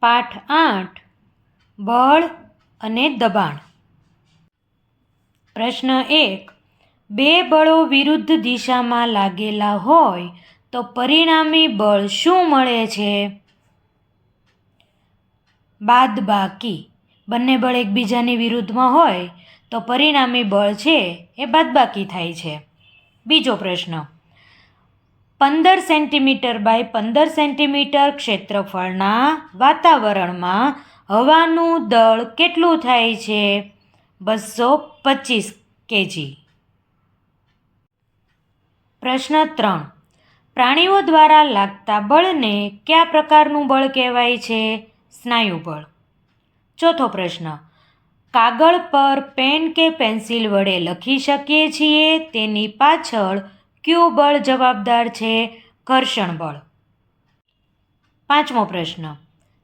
પાઠ આઠ, બળ અને દબાણ. પ્રશ્ન એક, બે બળો વિરુદ્ધ દિશામાં લાગેલા હોય તો પરિણામી બળ શું મળે છે? બાદબાકી. બંને બળ એકબીજાની વિરુદ્ધમાં હોય તો પરિણામી બળ છે એ બાદબાકી થાય છે. બીજો પ્રશ્ન પંદર સેન્ટીમીટર બાય પંદર સેન્ટીમીટર ક્ષેત્રફળના વાતાવરણમાં હવાનું દળ કેટલું થાય છે? બસો પચીસ કેજી. પ્રશ્ન ત્રણ. પ્રાણીઓ દ્વારા લાગતા બળને કયા પ્રકારનું બળ કહેવાય છે? સ્નાયુ બળ. ચોથો પ્રશ્ન. કાગળ પર પેન કે પેન્સિલ વડે લખી શકીએ છીએ? તેની પાછળ કયું બળ જવાબદાર છે? ઘર્ષણ બળ. પાંચમો પ્રશ્ન.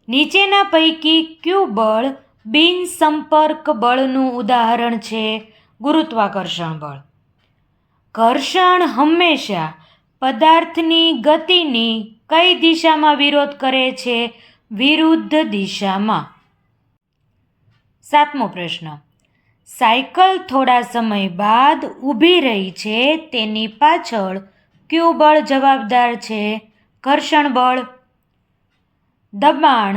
નીચેના પૈકી કયું બળ બિન સંપર્ક બળનું ઉદાહરણ છે? ગુરુત્વાકર્ષણ બળ. ઘર્ષણ હંમેશા પદાર્થની ગતિની કઈ દિશામાં વિરોધ કરે છે? વિરુદ્ધ દિશામાં. સાતમો પ્રશ્ન. સાયકલ થોડા સમય બાદ ઊભી રહી છે, તેની પાછળ કયું બળ જવાબદાર છે, ઘર્ષણ બળ. દબાણ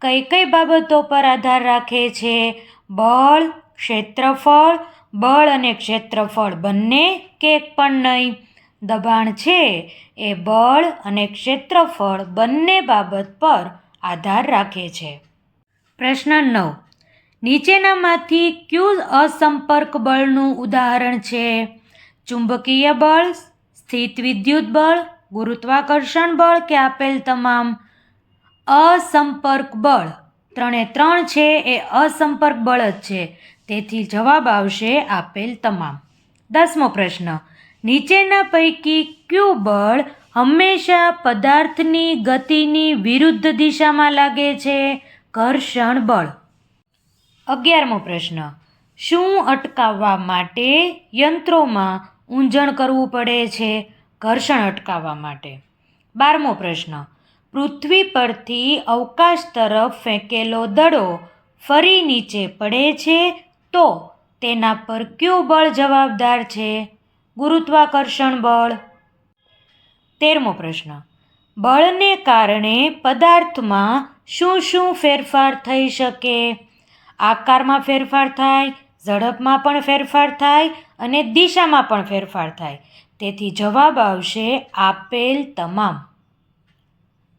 કઈ કઈ બાબતો પર આધાર રાખે છે? બળ, ક્ષેત્રફળ, બળ અને ક્ષેત્રફળ બંને કે પણ નહીં. દબાણ છે એ બળ અને ક્ષેત્રફળ બંને બાબત પર આધાર રાખે છે. પ્રશ્ન નવ. નીચેનામાંથી ક્યુ અસંપર્ક બળનું ઉદાહરણ છે. ચુંબકીય બળ, સ્થિત વિદ્યુત બળ, ગુરુત્વાકર્ષણ બળ કે આપેલ તમામ અસંપર્ક બળ. ત્રણે ત્રણ છે, એ અસંપર્ક બળ જ છે. તેથી જવાબ આવશે આપેલ તમામ. દસમો પ્રશ્ન. નીચેના પૈકી કયું બળ હંમેશા પદાર્થની ગતિની વિરુદ્ધ દિશામાં લાગે છે? ઘર્ષણ બળ. અગિયારમો પ્રશ્ન. શું અટકાવવા માટે યંત્રોમાં ઊંજણ કરવું પડે છે? ઘર્ષણ અટકાવવા માટે. બારમો પ્રશ્ન. પૃથ્વી પરથી અવકાશ તરફ ફેંકેલો દડો ફરી નીચે પડે છે તો તેના પર કયું બળ જવાબદાર છે? ગુરુત્વાકર્ષણ બળ. તેરમો પ્રશ્ન. બળને કારણે પદાર્થમાં શું શું ફેરફાર થઈ શકે? આકારમાં ફેરફાર થાય, ઝડપમાં પણ ફેરફાર થાય અને દિશામાં પણ ફેરફાર થાય. તેથી જવાબ આવશે આપેલ તમામ.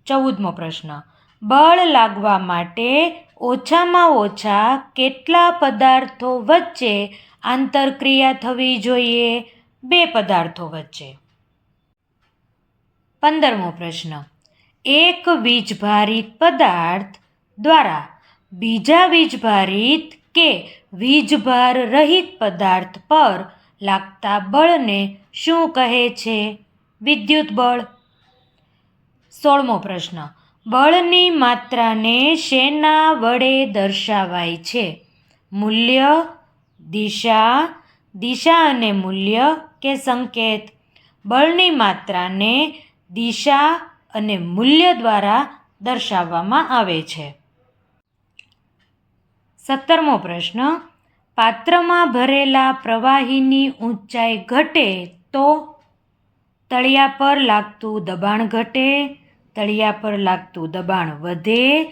ચૌદમો પ્રશ્ન. બળ લાગવા માટે ઓછામાં ઓછા કેટલા પદાર્થો વચ્ચે આંતરક્રિયા થવી જોઈએ? બે પદાર્થો વચ્ચે. પંદરમો પ્રશ્ન. એક વીજભારિત પદાર્થ દ્વારા બીજા વીજભારિત કે વીજભાર રહિત પદાર્થ પર લાગતા બળને શું કહે છે? વિદ્યુત બળ. સોળમો પ્રશ્ન. બળની માત્રાને શેના વડે દર્શાવાય છે? મૂલ્ય, દિશા દિશા અને મૂલ્ય કે સંકેત? બળની માત્રાને દિશા અને મૂલ્ય દ્વારા દર્શાવવામાં આવે છે. સત્તરમો પ્રશ્ન, પાત્રમાં ભરેલા પ્રવાહીની ઊંચાઈ ઘટે તો તળિયા પર લાગતું દબાણ ઘટે, તળિયા પર લાગતું દબાણ વધે,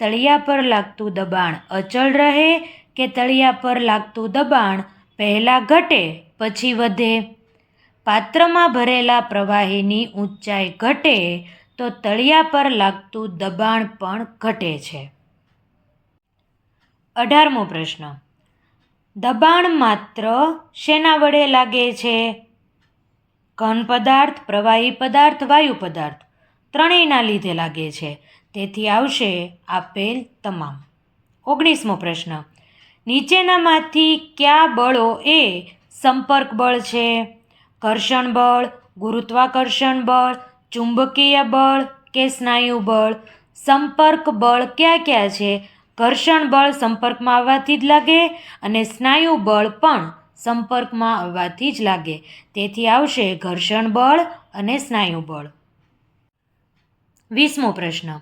તળિયા પર લાગતું દબાણ અચળ રહે કે તળિયા પર લાગતું દબાણ પહેલાં ઘટે પછી વધે? પાત્રમાં ભરેલા પ્રવાહીની ઊંચાઈ ઘટે તો તળિયા પર લાગતું દબાણ પણ ઘટે છે. અઢારમો પ્રશ્ન. દબાણ માત્ર શેના વડે લાગે છે? ઘન પદાર્થ, પ્રવાહી પદાર્થ, વાયુ પદાર્થ ત્રણેયના લીધે લાગે છે. તેથી આવશે આપેલ તમામ. ઓગણીસમો પ્રશ્ન. નીચેનામાંથી કયા બળો એ સંપર્ક બળ છે? ઘર્ષણ બળ, ગુરુત્વાકર્ષણ બળ, ચુંબકીય બળ કે સ્નાયુ બળ? સંપર્ક બળ કયા કયા છે? ઘર્ષણ બળ સંપર્કમાં આવવાથી જ લાગે અને સ્નાયુ બળ પણ સંપર્કમાં આવવાથી જ લાગે. તેથી આવશે ઘર્ષણ બળ અને સ્નાયુ બળ. વીસમો પ્રશ્ન.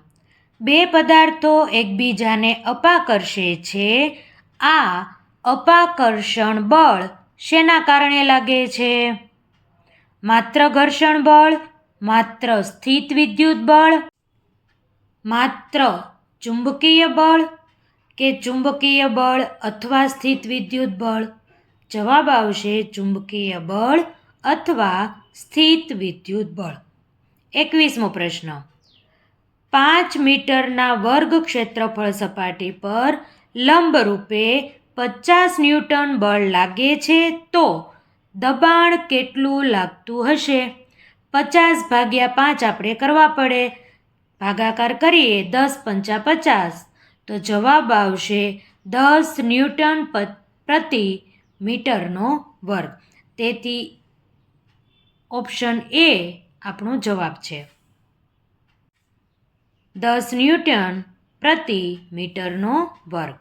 બે પદાર્થો એકબીજાને અપાકર્ષે છે. આ અપાકર્ષણ બળ શેના કારણે લાગે છે? માત્ર ઘર્ષણ બળ, માત્ર સ્થિત વિદ્યુત બળ, માત્ર ચુંબકીય બળ કે ચુંબકીય બળ અથવા સ્થિત વિદ્યુત બળ? જવાબ આવશે ચુંબકીય બળ અથવા સ્થિત વિદ્યુત બળ. એકવીસમો પ્રશ્ન. પાંચ મીટરના વર્ગ ક્ષેત્રફળ સપાટી પર લંબરૂપે પચાસ ન્યૂટન બળ લાગે છે તો દબાણ કેટલું લાગતું હશે? પચાસ ભાગ્યા પાંચ આપણે કરવા પડે. ભાગાકાર કરીએ દસ પંચા પચાસ. તો જવાબ આવશે દસ ન્યૂટન પ્રતિ મીટરનો વર્ગ. તેથી ઓપ્શન એ આપણો જવાબ છે. દસ ન્યૂટન પ્રતિ મીટરનો વર્ગ.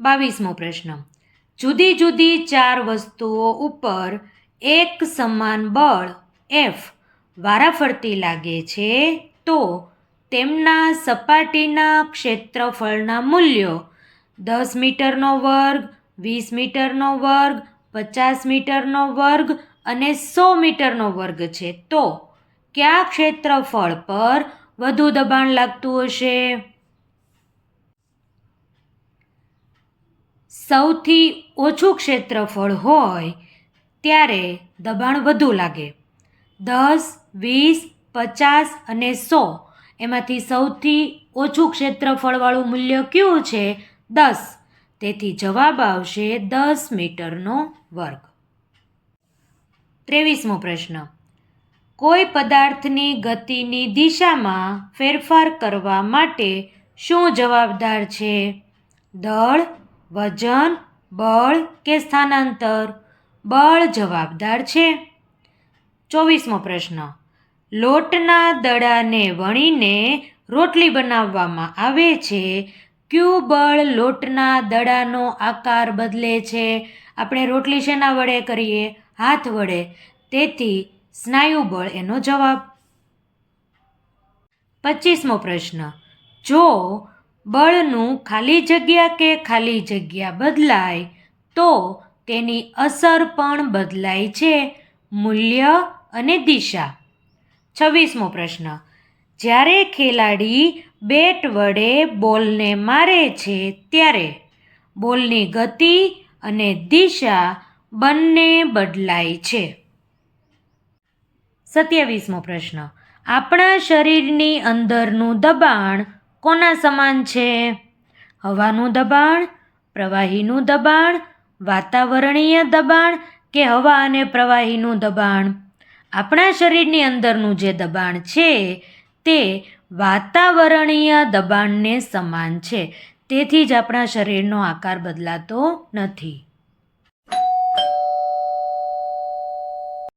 બાવીસમો પ્રશ્ન. જુદી જુદી ચાર વસ્તુઓ ઉપર એક સમાન બળ એફ વારાફરતી લાગે છે તો તેમના સપાટીના ક્ષેત્રફળના મૂલ્યો દસ મીટરનો વર્ગ, વીસ મીટરનો વર્ગ, પચાસ મીટરનો વર્ગ અને સો મીટરનો વર્ગ છે. તો કયા ક્ષેત્રફળ પર વધુ દબાણ લાગતું હશે? સૌથી ઓછું ક્ષેત્રફળ હોય ત્યારે દબાણ વધુ લાગે. દસ, વીસ, પચાસ અને સો એમાંથી સૌથી ઓછું ક્ષેત્રફળવાળું મૂલ્ય કયું છે? દસ. તેથી જવાબ આવશે દસ મીટરનો વર્ગ. ત્રેવીસમો પ્રશ્ન. કોઈ પદાર્થની ગતિની દિશામાં ફેરફાર કરવા માટે શું જવાબદાર છે? દળ, વજન, બળ કે સ્થાનાંતર? બળ જવાબદાર છે. ચોવીસમો પ્રશ્ન. લોટના દડાને વણીને રોટલી બનાવવામાં આવે છે. ક્યુ બળ લોટના દડાનો આકાર બદલે છે. આપણે રોટલી શેના વડે કરીએ? હાથ વડે. તેથી સ્નાયુ બળ એનો જવાબ. પચીસમો પ્રશ્ન. જો બળનું ખાલી જગ્યા કે ખાલી જગ્યા બદલાય, તો તેની અસર પણ બદલાય છે. મૂલ્ય અને દિશા. છવ્વીસમો પ્રશ્ન. જ્યારે ખેલાડી બેટ વડે બોલને મારે છે ત્યારે બોલની ગતિ અને દિશા બંને બદલાય છે. સત્યાવીસમો પ્રશ્ન. આપણા શરીરની અંદરનું દબાણ કોના સમાન છે? હવાનું દબાણ, પ્રવાહીનું દબાણ, વાતાવરણીય દબાણ કે હવા અને પ્રવાહીનું દબાણ? આપણા શરીરની અંદરનું જે દબાણ છે, તે વાતાવરણીય દબાણને સમાન છે. તેથી જ આપણા શરીરનો આકાર બદલાતો નથી.